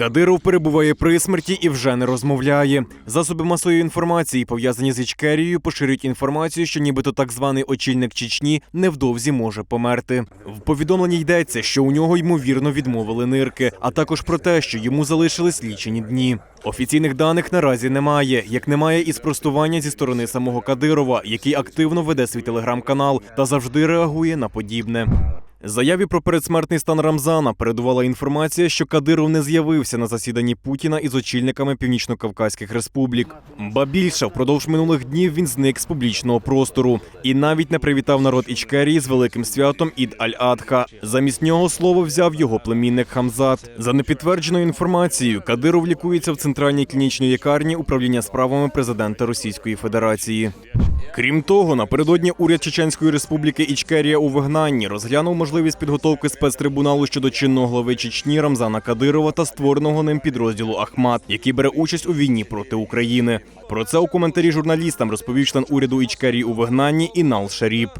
Кадиров перебуває при смерті і вже не розмовляє. Засоби масової інформації, пов'язані з Ічкерією, поширюють інформацію, що нібито так званий очільник Чечні невдовзі може померти. В повідомленні йдеться, що у нього ймовірно відмовили нирки, а також про те, що йому залишились лічені дні. Офіційних даних наразі немає, як немає і спростування зі сторони самого Кадирова, який активно веде свій телеграм-канал та завжди реагує на подібне. Заяві про передсмертний стан Рамзана передувала інформація, що Кадиров не з'явився на засіданні Путіна із очільниками північно-кавказьких республік. Ба більше впродовж минулих днів він зник з публічного простору і навіть не привітав народ Ічкерії з великим святом Ід Аль-Адха. Замість нього слово взяв його племінник Хамзат. За непідтвердженою інформацією, Кадиров лікується в центральній клінічній лікарні управління справами президента Російської Федерації. Крім того, напередодні уряд Чеченської республіки Ічкерія у вигнанні розглянув можливість підготовки спецтрибуналу щодо чинного глави Чечні Рамзана Кадирова та створеного ним підрозділу Ахмат, який бере участь у війні проти України. Про це у коментарі журналістам розповів член уряду Ічкерії у вигнанні Інал Шаріп.